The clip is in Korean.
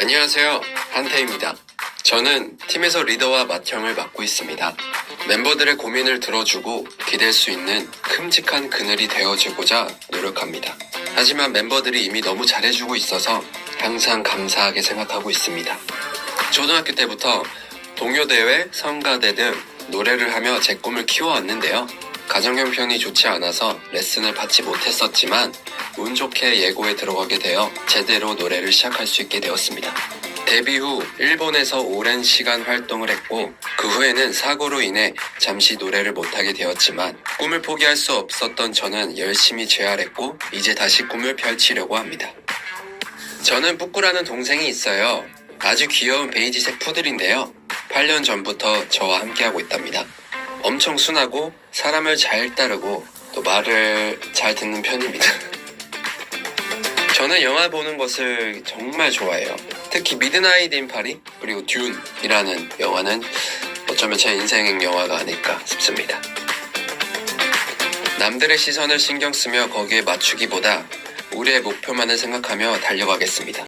안녕하세요. 한태입니다. 저는 팀에서 리더와 맏형을 맡고 있습니다. 멤버들의 고민을 들어주고 기댈 수 있는 큼직한 그늘이 되어주고자 노력합니다. 하지만 멤버들이 이미 너무 잘해주고 있어서 항상 감사하게 생각하고 있습니다. 초등학교 때부터 동요대회, 성가대 등 노래를 하며 제 꿈을 키워왔는데요. 가정 형편이 좋지 않아서 레슨을 받지 못했었지만 운 좋게 예고에 들어가게 되어 제대로 노래를 시작할 수 있게 되었습니다. 데뷔 후 일본에서 오랜 시간 활동을 했고 그 후에는 사고로 인해 잠시 노래를 못하게 되었지만 꿈을 포기할 수 없었던 저는 열심히 재활했고 이제 다시 꿈을 펼치려고 합니다. 저는 뿌꾸라는 동생이 있어요. 아주 귀여운 베이지색 푸들인데요. 8년 전부터 저와 함께하고 있답니다. 엄청 순하고 사람을 잘 따르고 또 말을 잘 듣는 편입니다. 저는 영화 보는 것을 정말 좋아해요. 특히 미드나잇 인 파리 그리고 듄이라는 영화는 어쩌면 제 인생 영화가 아닐까 싶습니다. 남들의 시선을 신경 쓰며 거기에 맞추기보다 우리의 목표만을 생각하며 달려가겠습니다.